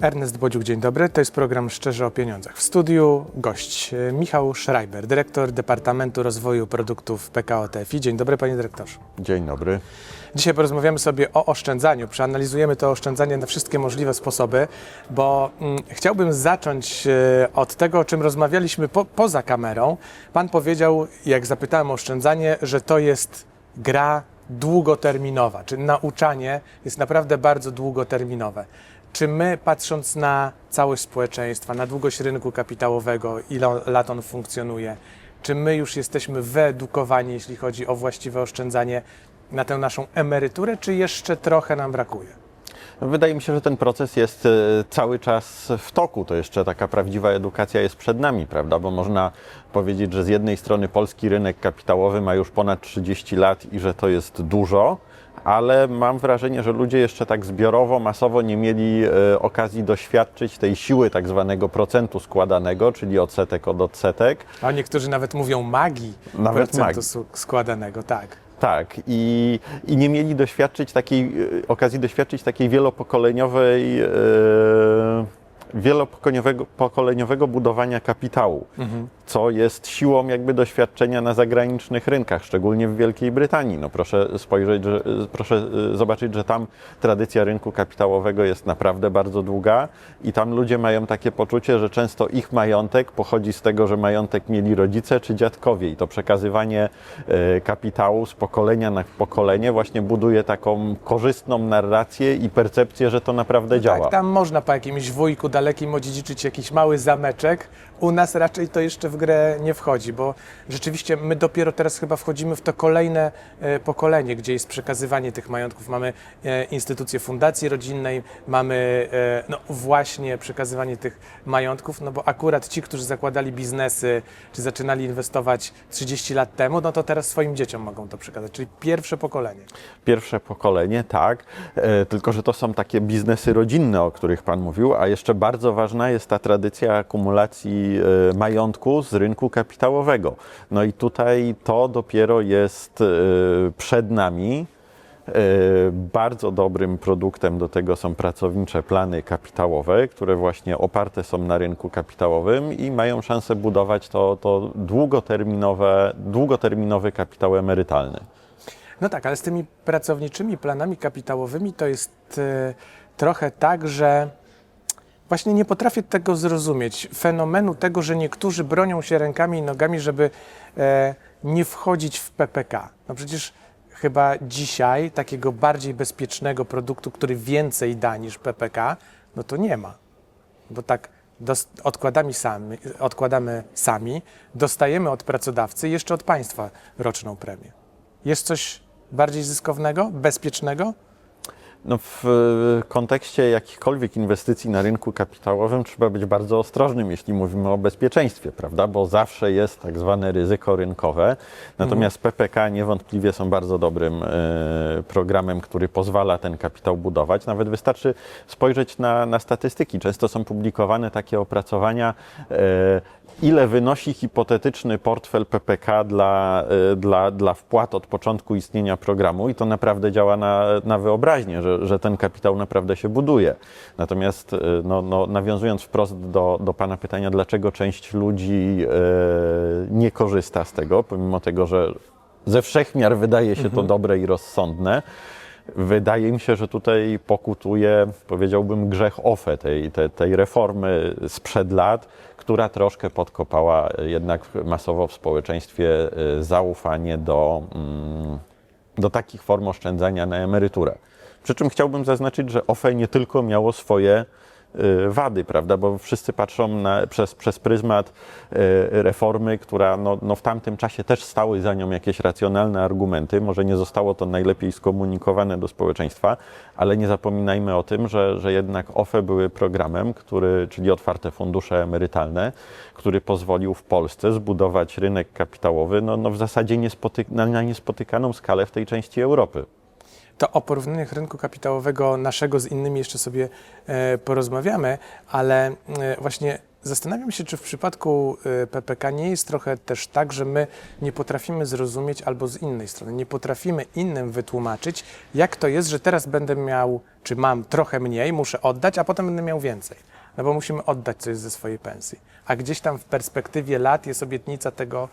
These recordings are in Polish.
Ernest Bodziuk, dzień dobry. To jest program Szczerze o Pieniądzach. W studiu gość e, Michał Schreiber, dyrektor Departamentu Rozwoju Produktów PKO TFI. Dzień dobry, panie dyrektorze. Dzień dobry. Dzisiaj porozmawiamy sobie o oszczędzaniu. Przeanalizujemy to oszczędzanie na wszystkie możliwe sposoby, bo mm, chciałbym zacząć e, od tego, o czym rozmawialiśmy po, poza kamerą. Pan powiedział, jak zapytałem o oszczędzanie, że to jest gra długoterminowa, czy nauczanie jest naprawdę bardzo długoterminowe. Czy my, patrząc na całość społeczeństwa, na długość rynku kapitałowego, ile lat on funkcjonuje, czy my już jesteśmy wyedukowani, jeśli chodzi o właściwe oszczędzanie na tę naszą emeryturę, czy jeszcze trochę nam brakuje? Wydaje mi się, że ten proces jest e, cały czas w toku. To jeszcze taka prawdziwa edukacja jest przed nami, prawda? Bo można powiedzieć, że z jednej strony polski rynek kapitałowy ma już ponad 30 lat i że to jest dużo, ale mam wrażenie, że ludzie jeszcze tak zbiorowo, masowo nie mieli e, okazji doświadczyć tej siły tak zwanego procentu składanego, czyli odsetek od odsetek. A niektórzy nawet mówią magii Nawet procentu magii. składanego, tak. Tak, i, i nie mieli doświadczyć takiej, e, okazji doświadczyć takiej wielopokoleniowej, e, wielopokoleniowego pokoleniowego budowania kapitału, co jest siłą jakby doświadczenia na zagranicznych rynkach, szczególnie w Wielkiej Brytanii. No proszę spojrzeć, że, proszę e, zobaczyć, że tam tradycja rynku kapitałowego jest naprawdę bardzo długa i tam ludzie mają takie poczucie, że często ich majątek pochodzi z tego, że majątek mieli rodzice czy dziadkowie i to przekazywanie e, kapitału z pokolenia na pokolenie właśnie buduje taką korzystną narrację i percepcję, że to naprawdę działa. Tak, tam można po jakimś wujku dalekim odziedziczyć jakiś mały zameczek. U nas raczej to jeszcze w grę nie wchodzi, bo rzeczywiście my dopiero teraz chyba wchodzimy w to kolejne e, pokolenie, gdzie jest przekazywanie tych majątków. Mamy e, instytucję fundacji rodzinnej, mamy e, no właśnie przekazywanie tych majątków, no bo akurat ci, którzy zakładali biznesy, czy zaczynali inwestować 30 lat temu, no to teraz swoim dzieciom mogą to przekazać, czyli pierwsze pokolenie. Pierwsze pokolenie, tak, tylko że to są takie biznesy rodzinne, o których Pan mówił, a jeszcze bardzo ważna jest ta tradycja akumulacji e, majątku z rynku kapitałowego. No i tutaj to dopiero jest e, przed nami. E, Bardzo dobrym produktem do tego są pracownicze plany kapitałowe, które właśnie oparte są na rynku kapitałowym i mają szansę budować to, to długoterminowe, długoterminowy kapitał emerytalny. No tak, ale z tymi pracowniczymi planami kapitałowymi to jest trochę tak, że właśnie nie potrafię tego zrozumieć. Fenomenu tego, że niektórzy bronią się rękami i nogami, żeby e, nie wchodzić w PPK. No przecież chyba dzisiaj takiego bardziej bezpiecznego produktu, który więcej da niż PPK, no to nie ma. Bo tak odkładamy sami, odkładamy sami, dostajemy od pracodawcy jeszcze od państwa roczną premię. Jest coś bardziej zyskownego, bezpiecznego? No w kontekście jakichkolwiek inwestycji na rynku kapitałowym trzeba być bardzo ostrożnym, jeśli mówimy o bezpieczeństwie, prawda? Bo zawsze jest tak zwane ryzyko rynkowe. Natomiast PPK niewątpliwie są bardzo dobrym e, programem, który pozwala ten kapitał budować. Nawet wystarczy spojrzeć na, na statystyki. Często są publikowane takie opracowania, e, ile wynosi hipotetyczny portfel PPK dla, e, dla, dla wpłat od początku istnienia programu i to naprawdę działa na, na wyobraźnię, że, że ten kapitał naprawdę się buduje. Natomiast e, no, no, nawiązując wprost do, do Pana pytania, dlaczego część ludzi e, nie korzysta z tego, pomimo tego, że ze wszechmiar wydaje się to dobre i rozsądne, Wydaje mi się, że tutaj pokutuje, powiedziałbym, grzech OFE, tej, tej, tej reformy sprzed lat, która troszkę podkopała jednak masowo w społeczeństwie e, zaufanie do, mm, do takich form oszczędzania na emeryturę. Przy czym chciałbym zaznaczyć, że OFE nie tylko miało swoje y, wady, prawda, bo wszyscy patrzą na, przez, przez pryzmat y, reformy, która no, no w tamtym czasie też stały za nią jakieś racjonalne argumenty. Może nie zostało to najlepiej skomunikowane do społeczeństwa, ale nie zapominajmy o tym, że, że jednak OFE były programem, który, czyli otwarte fundusze emerytalne, który pozwolił w Polsce zbudować rynek kapitałowy no, no w zasadzie na, na niespotykaną skalę w tej części Europy. To o porównaniach rynku kapitałowego naszego z innymi jeszcze sobie e, porozmawiamy, ale e, właśnie zastanawiam się, czy w przypadku y, PPK nie jest trochę też tak, że my nie potrafimy zrozumieć albo z innej strony, nie potrafimy innym wytłumaczyć, jak to jest, że teraz będę miał, czy mam trochę mniej, muszę oddać, a potem będę miał więcej. No bo musimy oddać coś ze swojej pensji. A gdzieś tam w perspektywie lat jest obietnica tego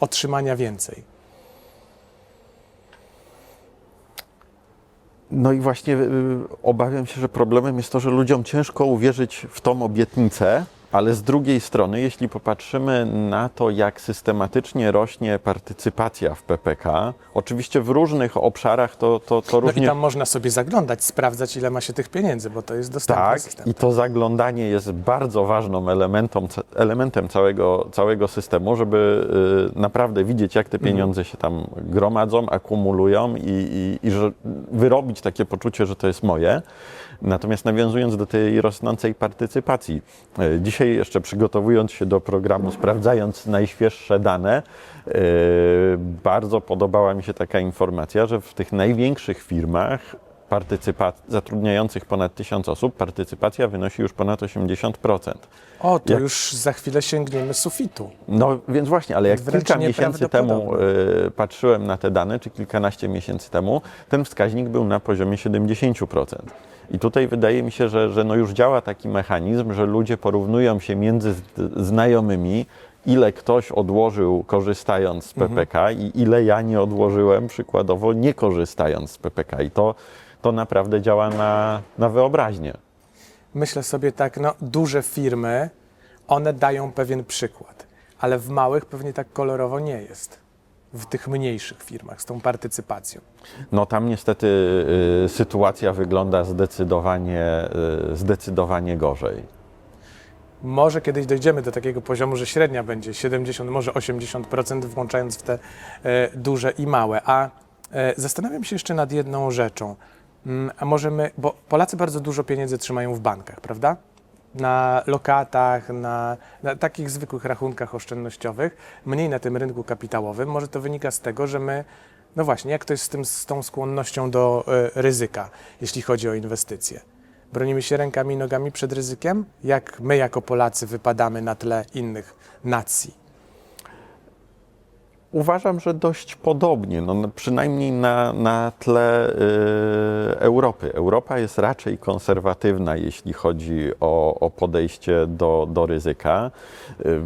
otrzymania więcej. No i właśnie y, obawiam się, że problemem jest to, że ludziom ciężko uwierzyć w tą obietnicę, ale z drugiej strony, jeśli popatrzymy na to, jak systematycznie rośnie partycypacja w PPK, oczywiście w różnych obszarach to, to, to No różnie. i tam można sobie zaglądać, sprawdzać, ile ma się tych pieniędzy, bo to jest dostępny Tak, system. i to zaglądanie jest bardzo ważną elementem, elementem całego, całego systemu, żeby y, naprawdę widzieć, jak te pieniądze się tam gromadzą, akumulują i, i, i że wyrobić takie poczucie, że to jest moje. Natomiast nawiązując do tej rosnącej partycypacji, y, dzisiaj jeszcze przygotowując się do programu, sprawdzając najświeższe dane, y, bardzo podobała mi się taka informacja, że w tych największych firmach zatrudniających ponad 1000 osób, partycypacja wynosi już ponad 80%. O, to Jak- już za chwilę sięgniemy sufitu. No więc właśnie, ale jak Wręcz kilka miesięcy temu y, patrzyłem na te dane, czy kilkanaście miesięcy temu, ten wskaźnik był na poziomie 70%. I tutaj wydaje mi się, że, że no już działa taki mechanizm, że ludzie porównują się między znajomymi, ile ktoś odłożył korzystając z PPK i ile ja nie odłożyłem przykładowo nie korzystając z PPK. I to, to naprawdę działa na, na wyobraźnię. Myślę sobie tak, no duże firmy, one dają pewien przykład, ale w małych pewnie tak kolorowo nie jest. W tych mniejszych firmach z tą partycypacją. No tam niestety y, sytuacja wygląda zdecydowanie, y, zdecydowanie gorzej. Może kiedyś dojdziemy do takiego poziomu, że średnia będzie 70, może 80%, włączając w te e, duże i małe. A e, zastanawiam się jeszcze nad jedną rzeczą. Mm, a może my, bo Polacy bardzo dużo pieniędzy trzymają w bankach, prawda? Na lokatach, na, na takich zwykłych rachunkach oszczędnościowych, mniej na tym rynku kapitałowym. Może to wynika z tego, że my, no właśnie, jak to jest z, tym, z tą skłonnością do e, ryzyka, jeśli chodzi o inwestycje? Bronimy się rękami i nogami przed ryzykiem? Jak my jako Polacy wypadamy na tle innych nacji? Uważam, że dość podobnie, no, no, przynajmniej na, na tle y, Europy. Europa jest raczej konserwatywna, jeśli chodzi o, o podejście do, do ryzyka. Y,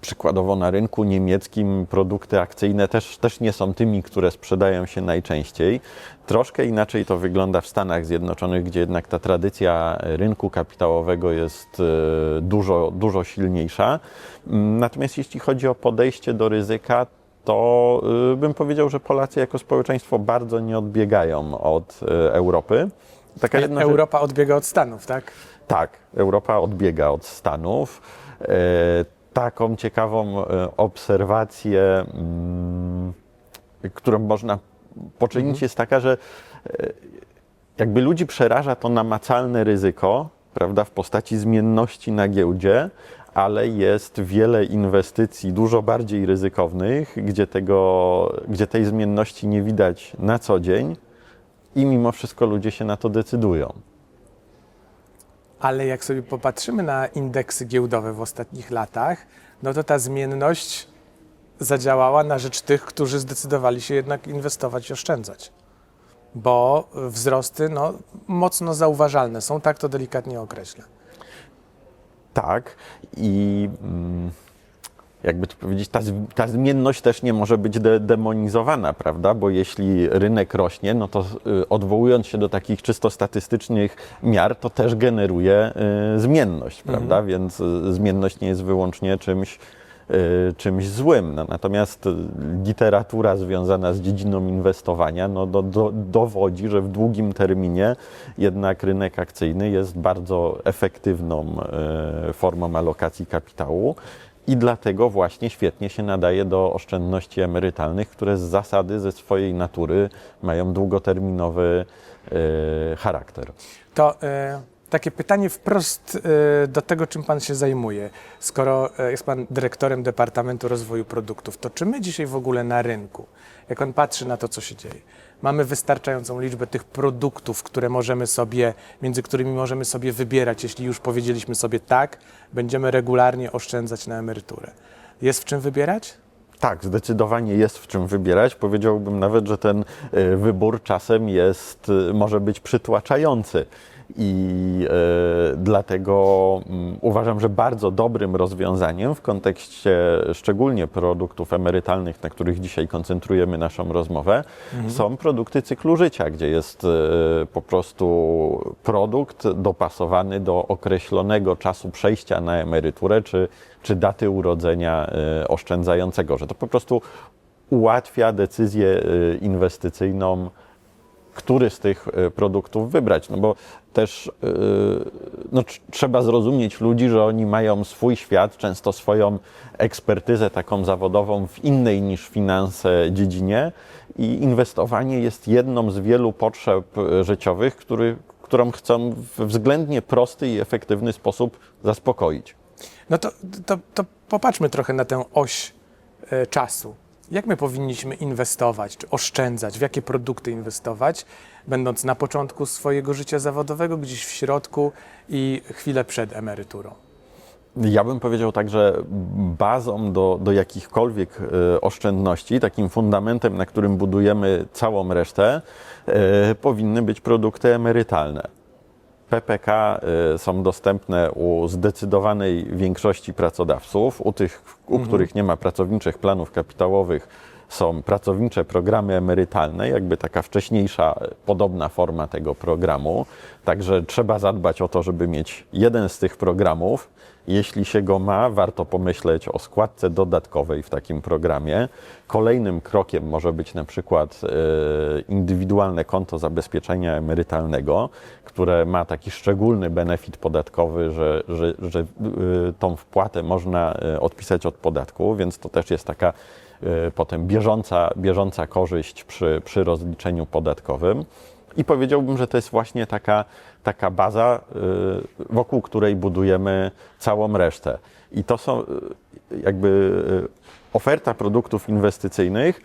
Przykładowo na rynku niemieckim produkty akcyjne też, też nie są tymi, które sprzedają się najczęściej. Troszkę inaczej to wygląda w Stanach Zjednoczonych, gdzie jednak ta tradycja rynku kapitałowego jest e, dużo, dużo silniejsza. Natomiast jeśli chodzi o podejście do ryzyka, to y, bym powiedział, że Polacy jako społeczeństwo bardzo nie odbiegają od e, Europy. Taka jedna Europa odbiega od Stanów, tak? tak, Europa odbiega od Stanów. Taką ciekawą e, obserwację, mm, którą można poczynić, jest taka, że e, jakby ludzi przeraża to namacalne ryzyko, prawda, w postaci zmienności na giełdzie, ale jest wiele inwestycji dużo bardziej ryzykownych, gdzie, tego, gdzie tej zmienności nie widać na co dzień i mimo wszystko ludzie się na to decydują. Ale jak sobie popatrzymy na indeksy giełdowe w ostatnich latach, no to ta zmienność zadziałała na rzecz tych, którzy zdecydowali się jednak inwestować i oszczędzać. Bo wzrosty no, mocno zauważalne są, tak to delikatnie określę. Tak i mm, jakby to powiedzieć, ta, ta zmienność też nie może być de demonizowana, prawda? Bo jeśli rynek rośnie, no to y, odwołując się do takich czysto statystycznych miar, to też generuje y, zmienność, prawda? Więc y, zmienność nie jest wyłącznie czymś, y, czymś złym. No, natomiast y, literatura związana z dziedziną inwestowania no, do, do, dowodzi, że w długim terminie jednak rynek akcyjny jest bardzo efektywną y, formą alokacji kapitału. I dlatego właśnie świetnie się nadaje do oszczędności emerytalnych, które z zasady, ze swojej natury mają długoterminowy y, charakter. To y, takie pytanie wprost y, do tego, czym Pan się zajmuje. Skoro jest Pan dyrektorem Departamentu Rozwoju Produktów, to czy my dzisiaj w ogóle na rynku, jak Pan patrzy na to, co się dzieje, mamy wystarczającą liczbę tych produktów, które możemy sobie, między którymi możemy sobie wybierać, jeśli już powiedzieliśmy sobie tak, będziemy regularnie oszczędzać na emeryturę. Jest w czym wybierać? Tak, zdecydowanie jest w czym wybierać. Powiedziałbym nawet, że ten e, wybór czasem jest, e, może być przytłaczający. I e, dlatego mm, uważam, że bardzo dobrym rozwiązaniem w kontekście szczególnie produktów emerytalnych, na których dzisiaj koncentrujemy naszą rozmowę, są produkty cyklu życia, gdzie jest e, po prostu produkt dopasowany do określonego czasu przejścia na emeryturę czy, czy daty urodzenia e, oszczędzającego, że to po prostu ułatwia decyzję inwestycyjną który z tych e, produktów wybrać. No bo też e, no, tr- trzeba zrozumieć ludzi, że oni mają swój świat, często swoją ekspertyzę taką zawodową w innej niż finanse dziedzinie i inwestowanie jest jedną z wielu potrzeb e, życiowych, który, którą chcą w względnie prosty i efektywny sposób zaspokoić. No to, to, to popatrzmy trochę na tę oś czasu. Jak my powinniśmy inwestować, czy oszczędzać, w jakie produkty inwestować, będąc na początku swojego życia zawodowego, gdzieś w środku i chwilę przed emeryturą? Ja bym powiedział tak, że bazą do, do jakichkolwiek e, oszczędności, takim fundamentem, na którym budujemy całą resztę, e, powinny być produkty emerytalne. PPK y, są dostępne u zdecydowanej większości pracodawców. U tych, u których nie ma pracowniczych planów kapitałowych, są pracownicze programy emerytalne, jakby taka wcześniejsza, podobna forma tego programu. Także trzeba zadbać o to, żeby mieć jeden z tych programów. Jeśli się go ma, warto pomyśleć o składce dodatkowej w takim programie. Kolejnym krokiem może być na przykład e, indywidualne konto zabezpieczenia emerytalnego, które ma taki szczególny benefit podatkowy, że, że, że e, tą wpłatę można e, odpisać od podatku, więc to też jest taka potem bieżąca, bieżąca korzyść przy, przy rozliczeniu podatkowym. I powiedziałbym, że to jest właśnie taka, taka baza, y, wokół której budujemy całą resztę. I to są y, jakby y, oferta produktów inwestycyjnych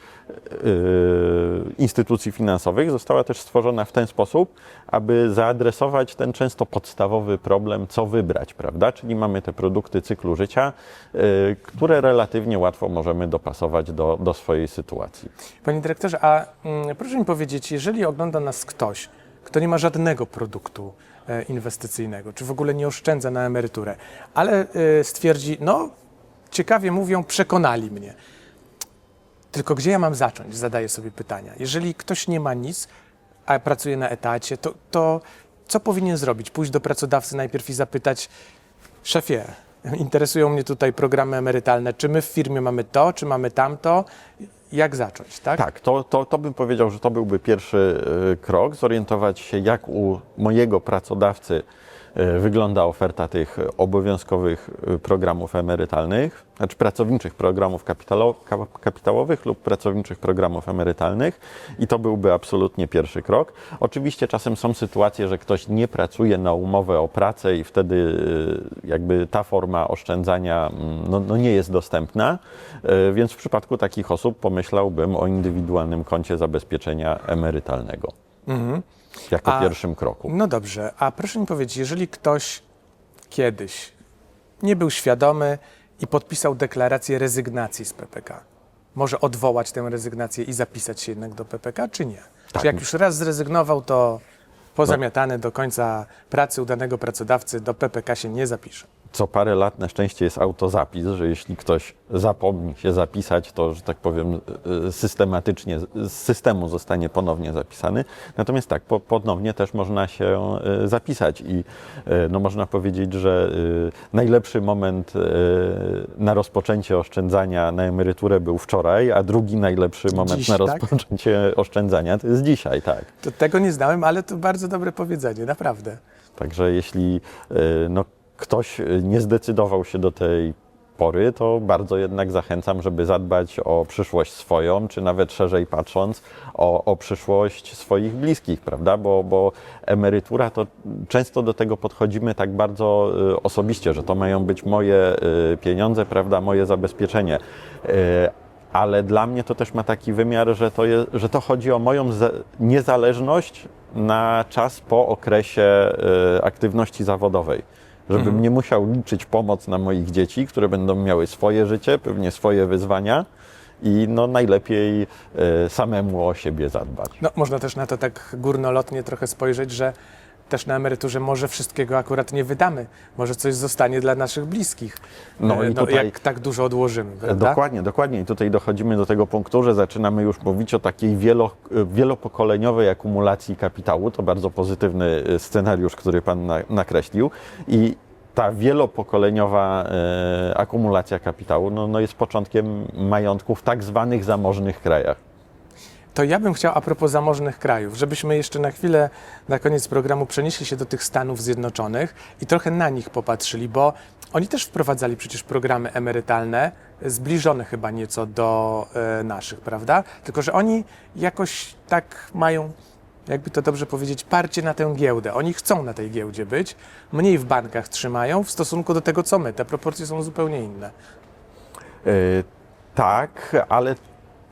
y, instytucji finansowych została też stworzona w ten sposób, aby zaadresować ten często podstawowy problem, co wybrać, prawda? Czyli mamy te produkty cyklu życia, y, które relatywnie łatwo możemy dopasować do, do swojej sytuacji. Panie dyrektorze, a mm, proszę mi powiedzieć, jeżeli ogląda nas ktoś, kto nie ma żadnego produktu inwestycyjnego, czy w ogóle nie oszczędza na emeryturę, ale stwierdzi, no ciekawie mówią, przekonali mnie. Tylko gdzie ja mam zacząć? Zadaję sobie pytania. Jeżeli ktoś nie ma nic, a pracuje na etacie, to, to co powinien zrobić? Pójść do pracodawcy najpierw i zapytać, szefie, interesują mnie tutaj programy emerytalne, czy my w firmie mamy to, czy mamy tamto? Jak zacząć, tak? Tak, to, to, to bym powiedział, że to byłby pierwszy y, krok, zorientować się, jak u mojego pracodawcy wygląda oferta tych obowiązkowych y, programów emerytalnych, znaczy pracowniczych programów kapitałowych lub pracowniczych programów emerytalnych. I to byłby absolutnie pierwszy krok. Oczywiście czasem są sytuacje, że ktoś nie pracuje na umowę o pracę i wtedy y, jakby ta forma oszczędzania mm, no, no nie jest dostępna, więc w przypadku takich osób pomyślałbym o indywidualnym koncie zabezpieczenia emerytalnego jako A- pierwszym kroku. No dobrze, a proszę mi powiedzieć, jeżeli ktoś kiedyś nie był świadomy i podpisał deklarację rezygnacji z PPK, może odwołać tę rezygnację i zapisać się jednak do PPK, czy nie? Tak. Czy jak już raz zrezygnował, to pozamiatany do końca pracy u danego pracodawcy do PPK się nie zapisze? Co parę lat na szczęście jest autozapis, że jeśli ktoś zapomni się zapisać, to, że tak powiem, y, systematycznie z systemu zostanie ponownie zapisany. Natomiast tak, po, ponownie też można się y, zapisać i no, można powiedzieć, że najlepszy moment na rozpoczęcie oszczędzania na emeryturę był wczoraj, a drugi najlepszy moment Dziś, na tak? rozpoczęcie oszczędzania to jest dzisiaj, tak. To tego nie znałem, ale to bardzo dobre powiedzenie, naprawdę. Także jeśli no, ktoś y, nie zdecydował się do tej pory, to bardzo jednak zachęcam, żeby zadbać o przyszłość swoją, czy nawet szerzej patrząc, o, o przyszłość swoich bliskich, prawda? Bo, bo emerytura to często do tego podchodzimy tak bardzo y, osobiście, że to mają być moje y, pieniądze, prawda, moje zabezpieczenie. Ale dla mnie to też ma taki wymiar, że to, że to chodzi o moją za- niezależność na czas po okresie aktywności zawodowej. Żebym nie musiał liczyć pomoc na moich dzieci, które będą miały swoje życie, pewnie swoje wyzwania i no najlepiej y, samemu o siebie zadbać. No, można też na to tak górnolotnie trochę spojrzeć, że też na emeryturze może wszystkiego akurat nie wydamy. Może coś zostanie dla naszych bliskich. No E, i tutaj- jak tak dużo odłożymy, prawda? Dokładnie, dokładnie. I tutaj dochodzimy do tego punktu, że zaczynamy już mówić o takiej wielo, wielopokoleniowej akumulacji kapitału. To bardzo pozytywny y, scenariusz, który Pan na, nakreślił. I ta wielopokoleniowa e, akumulacja kapitału no, no jest początkiem majątku w tak zwanych zamożnych krajach. To ja bym chciał a propos zamożnych krajów, żebyśmy jeszcze na chwilę, na koniec programu przenieśli się do tych Stanów Zjednoczonych i trochę na nich popatrzyli, bo oni też wprowadzali przecież programy emerytalne, zbliżone chyba nieco do e, naszych, prawda? Tylko, że oni jakoś tak mają, jakby to dobrze powiedzieć, parcie na tę giełdę. Oni chcą na tej giełdzie być, mniej w bankach trzymają w stosunku do tego, co my. Te proporcje są zupełnie inne. E, Tak, ale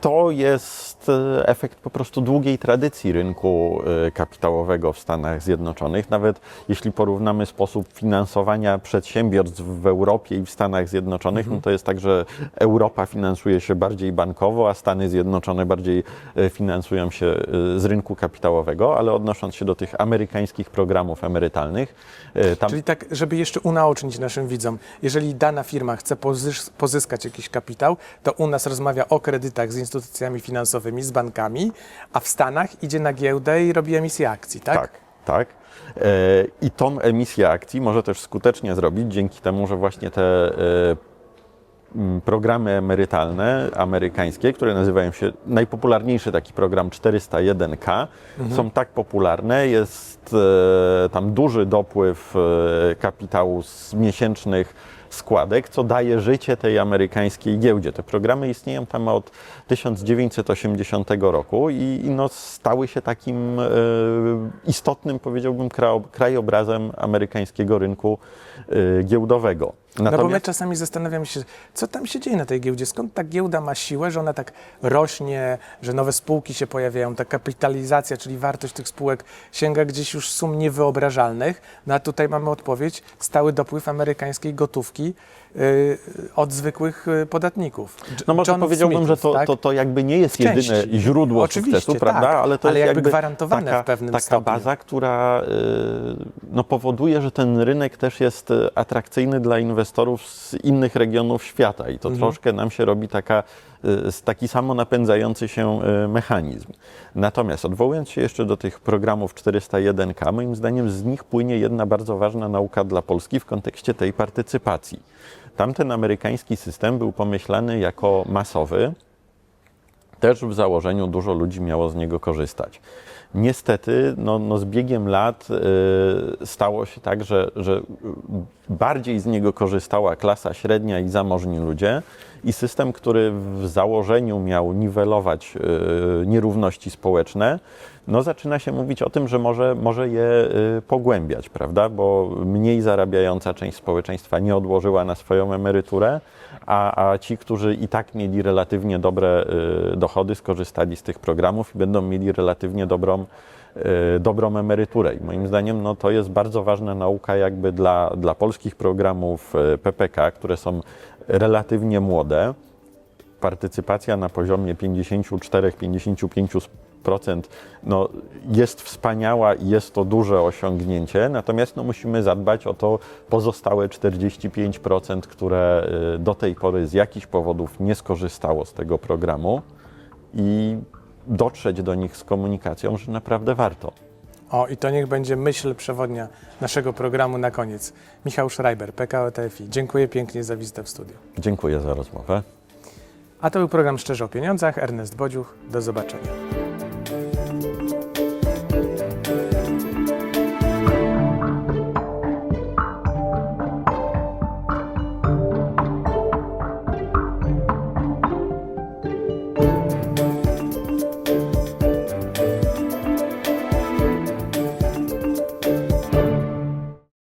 to jest e, efekt po prostu długiej tradycji rynku e, kapitałowego w Stanach Zjednoczonych. Nawet jeśli porównamy sposób finansowania przedsiębiorstw w Europie i w Stanach Zjednoczonych, no to jest tak, że Europa finansuje się bardziej bankowo, a Stany Zjednoczone bardziej e, finansują się z rynku kapitałowego, ale odnosząc się do tych amerykańskich programów emerytalnych, tam Czyli tak, żeby jeszcze unaocznić naszym widzom, jeżeli dana firma chce pozys- pozyskać jakiś kapitał, to u nas rozmawia o kredytach z instytucjami finansowymi, z bankami, a w Stanach idzie na giełdę i robi emisję akcji, tak? Tak, tak. E, I tą emisję akcji może też skutecznie zrobić dzięki temu, że właśnie te e, programy emerytalne amerykańskie, które nazywają się najpopularniejszy taki program 401k, są tak popularne. Jest e, tam duży dopływ e, kapitału z miesięcznych składek, co daje życie tej amerykańskiej giełdzie. Te programy istnieją tam od 1980 roku i, i no stały się takim e, istotnym, powiedziałbym, krajobrazem amerykańskiego rynku e, giełdowego. No bo my czasami zastanawiamy się, co tam się dzieje na tej giełdzie, skąd ta giełda ma siłę, że ona tak rośnie, że nowe spółki się pojawiają, ta kapitalizacja, czyli wartość tych spółek sięga gdzieś już sum niewyobrażalnych, no a tutaj mamy odpowiedź, stały dopływ amerykańskiej gotówki od zwykłych y, podatników. No może John powiedziałbym, Smithów, że to, tak? to, to jakby nie jest jedyne źródło Oczywiście, sukcesu, prawda? tak, ale to ale jest jakby gwarantowane taka, w pewnym taka stopniu. baza, która y, no, powoduje, że ten rynek też jest y, atrakcyjny dla inwestorów z innych regionów świata i to Mhm. troszkę nam się robi taka, y, taki samo napędzający się y, mechanizm. Natomiast odwołując się jeszcze do tych programów 401k, moim zdaniem z nich płynie jedna bardzo ważna nauka dla Polski w kontekście tej partycypacji. Tamten amerykański system był pomyślany jako masowy, też w założeniu dużo ludzi miało z niego korzystać. Niestety, no, no z biegiem lat y, stało się tak, że, że bardziej z niego korzystała klasa średnia i zamożni ludzie i system, który w założeniu miał niwelować y, nierówności społeczne, no zaczyna się mówić o tym, że może, może je y, pogłębiać, prawda? Bo mniej zarabiająca część społeczeństwa nie odłożyła na swoją emeryturę, a, a ci, którzy i tak mieli relatywnie dobre y, dochody, skorzystali z tych programów i będą mieli relatywnie dobrą, y, dobrą emeryturę. I moim zdaniem no, to jest bardzo ważna nauka jakby dla, dla polskich programów PPK, które są relatywnie młode partycypacja na poziomie 54-55% no, jest wspaniała i jest to duże osiągnięcie, natomiast no, musimy zadbać o to pozostałe 45%, które y, do tej pory z jakichś powodów nie skorzystało z tego programu i dotrzeć do nich z komunikacją, że naprawdę warto. O, i to niech będzie myśl przewodnia naszego programu na koniec. Michał Schreiber, PKO TFI. Dziękuję pięknie za wizytę w studiu. Dziękuję za rozmowę. A to był program Szczerze o Pieniądzach. Ernest Bodziuch. Do zobaczenia.